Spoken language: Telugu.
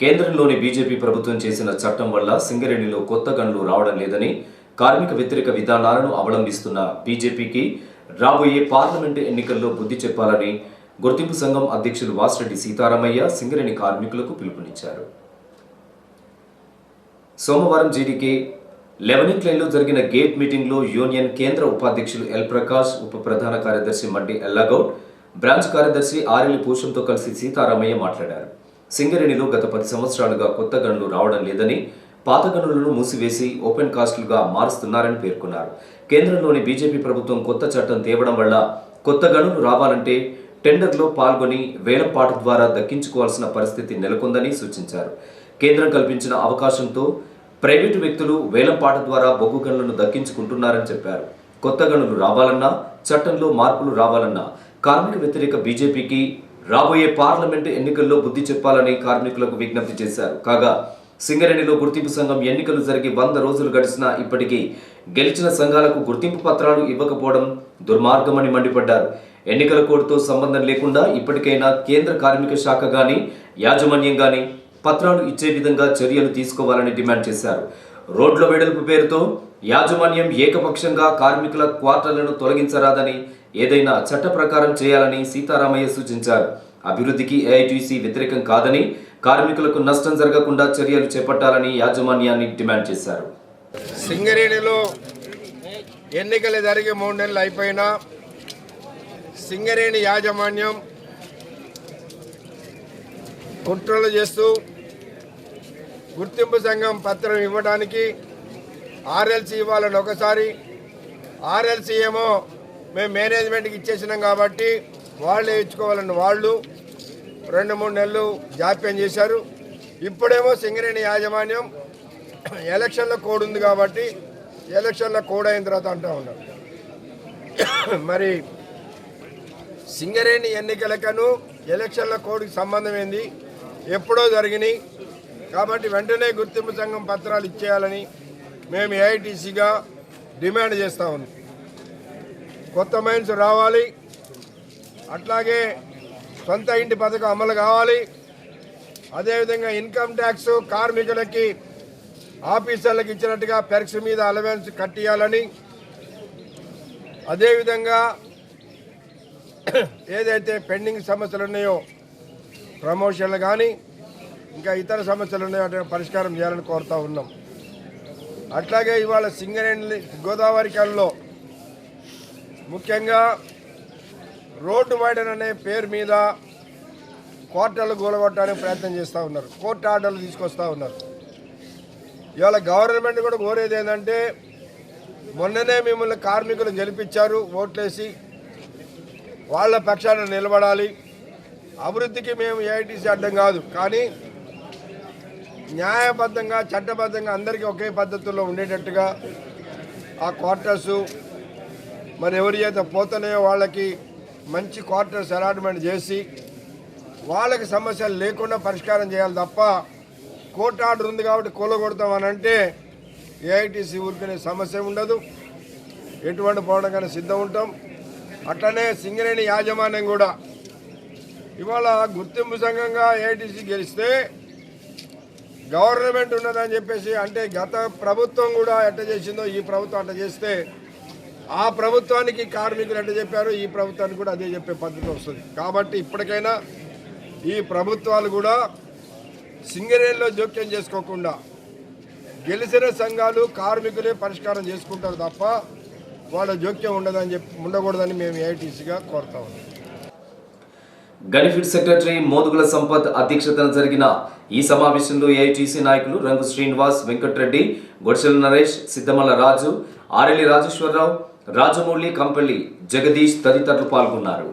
కేంద్రంలోని బీజేపీ ప్రభుత్వం చేసిన చట్టం వల్ల సింగరేణిలో కొత్త గనులు రావడం లేదని కార్మిక వ్యతిరేక విధానాలను అవలంబిస్తున్న బీజేపీకి రాబోయే పార్లమెంటు ఎన్నికల్లో బుద్ధి చెప్పాలని గుర్తింపు సంఘం అధ్యక్షులు వాసిరెడ్డి సీతారామయ్య సింగరేణి కార్మికులకు పిలుపునిచ్చారు. సోమవారం జీడీకే లెవెనింగ్ లైన్లో జరిగిన గేట్ మీటింగ్లో యూనియన్ కేంద్ర ఉపాధ్యక్షులు ఎల్ ప్రకాష్ ఉప ప్రధాన కార్యదర్శి మడ్డి ఎల్లగౌడ్ బ్రాంచ్ కార్యదర్శి ఆర్ఎల్ పూషంతో కలిసి సీతారామయ్య మాట్లాడారు. సింగరేణిలో గత పది సంవత్సరాలుగా కొత్త గనులు రావడం లేదని పాత గనులను మూసివేసి ఓపెన్ కాస్టులుగా మారుస్తున్నారని పేర్కొన్నారు. కేంద్రంలోని బీజేపీ ప్రభుత్వం కొత్త చట్టం తేవడం వల్ల కొత్త గనులు రావాలంటే టెండర్లో పాల్గొని వేలంపాటు ద్వారా దక్కించుకోవాల్సిన పరిస్థితి నెలకొందని సూచించారు. కేంద్రం కల్పించిన అవకాశంతో ప్రైవేటు వ్యక్తులు వేలంపాట ద్వారా బొగ్గు గనులను దక్కించుకుంటున్నారని చెప్పారు. కొత్త గనులు రావాలన్నా చట్టంలో మార్పులు రావాలన్నా కార్మిక వ్యతిరేక బీజేపీకి రాబోయే పార్లమెంటు ఎన్నికల్లో బుద్ధి చెప్పాలని కార్మికులకు విజ్ఞప్తి చేశారు. కాగా సింగరేణిలో గుర్తింపు సంఘం ఎన్నికలు జరిగి వంద రోజులు గడిచినా ఇప్పటికీ గెలిచిన సంఘాలకు గుర్తింపు పత్రాలు ఇవ్వకపోవడం దుర్మార్గమని మండిపడ్డారు. ఎన్నికల కోడ్తో సంబంధం లేకుండా ఇప్పటికైనా కేంద్ర కార్మిక శాఖ గాని యాజమాన్యం గాని పత్రాలు ఇచ్చే విధంగా చర్యలు తీసుకోవాలని డిమాండ్ చేశారు. రోడ్ల వెడల్పు పేరుతో యాజమాన్యం ఏకపక్షంగా కార్మికుల క్వార్టర్లను తొలగించరాదని ఏదైనా చట్ట ప్రకారం చేయాలని సీతారామయ్య సూచించారు. అభివృద్ధికి ఏఐటీసీ వ్యతిరేకం కాదని కార్మికులకు నష్టం జరగకుండా చర్యలు చేపట్టాలని యాజమాన్యాన్ని డిమాండ్ చేశారు. సింగరేణిలో ఎన్నికలు జరిగి మూడు నెలలు అయిపోయినా సింగరేణి యాజమాన్యం కుట్రలు చేస్తూ గుర్తింపు సంఘం పత్రం ఇవ్వడానికి ఆర్ఎల్సి ఇవ్వాలని ఒకసారి ఆర్ఎల్సి ఏమో మేము మేనేజ్మెంట్కి ఇచ్చేసినాం కాబట్టి వాళ్ళే ఇచ్చుకోవాలని వాళ్ళు రెండు మూడు నెలలు జాప్యం చేశారు. ఇప్పుడేమో సింగరేణి యాజమాన్యం ఎలక్షన్ల కోడ్ ఉంది కాబట్టి ఎలక్షన్ల కోడ్ అయిన తర్వాత అంటూ ఉన్నారు. మరి సింగరేణి ఎన్నికలకను ఎలక్షన్ల కోడ్కి సంబంధం ఏంది? ఎప్పుడో జరిగినాయి. కాబట్టి వెంటనే గుర్తింపు సంఘం పత్రాలు ఇచ్చేయాలని మేము ఏఐటీసీగా డిమాండ్ చేస్తూ ఉన్నాం. కొత్త మైన్స్ రావాలి. అట్లాగే సొంత ఇంటి పథకం అమలు కావాలి. అదేవిధంగా ఇన్కమ్ ట్యాక్స్ కార్మికులకి ఆఫీసర్లకు ఇచ్చినట్టుగా పెర్క్స్ మీద అలవెన్స్ కట్టియాలని. అదేవిధంగా ఏదైతే పెండింగ్ సమస్యలు ఉన్నాయో ప్రమోషన్లు కానీ ఇంకా ఇతర సమస్యలు ఉన్నాయో వాటిని పరిష్కారం చేయాలని కోరుతూ ఉన్నాం. అట్లాగే ఇవాళ సింగరేణి గోదావరి కల్లో ముఖ్యంగా రోడ్డు వైడన్ అనే పేరు మీద కోర్టులు గోలగొట్టడానికి ప్రయత్నం చేస్తూ ఉన్నారు. కోర్టు ఆర్డర్లు తీసుకొస్తూ ఉన్నారు. ఇవాళ గవర్నమెంట్ కూడా కోరేది ఏంటంటే మొన్ననే మిమ్మల్ని కార్మికులు గెలిపించారు ఓట్లేసి వాళ్ళ పక్షాన నిలబడాలి. అభివృద్ధికి మేము ఏఐటీసీ అడ్డం కాదు కానీ న్యాయబద్ధంగా చట్టబద్ధంగా అందరికీ ఒకే పద్ధతుల్లో ఉండేటట్టుగా ఆ క్వార్టర్సు మరి ఎవరి చేత పోతున్నాయో వాళ్ళకి మంచి క్వార్టర్స్ అలాట్మెంట్ చేసి వాళ్ళకి సమస్యలు లేకుండా పరిష్కారం చేయాలి తప్ప కోర్టు ఆర్డర్ ఉంది కాబట్టి కూలగొడతామని అంటే ఏఐటీసీ ఊరికనే సమస్య ఉండదు. ఎటువంటి పోవడం కానీ సిద్ధం ఉంటాం. అట్లనే సింగరేణి యాజమాన్యం కూడా ఇవాళ గుర్తింపు సంఘంగా ఏఐటీసీ గెలిస్తే గవర్నమెంట్ ఉన్నదని చెప్పేసి అంటే గత ప్రభుత్వం కూడా ఎట్ట చేసిందో ఈ ప్రభుత్వం అట్ట చేస్తే ఆ ప్రభుత్వానికి కార్మికులు ఎట్ట చెప్పారో ఈ ప్రభుత్వానికి కూడా అదే చెప్పే పద్ధతి వస్తుంది. కాబట్టి ఇప్పటికైనా ఈ ప్రభుత్వాలు కూడా సింగరేణిలో జోక్యం చేసుకోకుండా గెలిచిన సంఘాలు కార్మికులే పరిష్కారం చేసుకుంటారు తప్ప వాళ్ళ జోక్యం ఉండదని చెప్పి ఉండకూడదని మేము ఏఐటీసీగా కోరుతా ఉన్నాం. సెక్రటరీ మోదుగుల సంపత్ అధ్యక్షతన జరిగిన ఈ సమావేశంలో ఏఐటీసీ నాయకులు రంగు శ్రీనివాస్ వెంకట్రెడ్డి గొడిసెల నరేష్ సిద్ధమల్ల రాజు ఆరెల్లి రాజేశ్వరరావు రాజమౌళి కంపల్లి జగదీష్ తదితరులు పాల్గొన్నారు.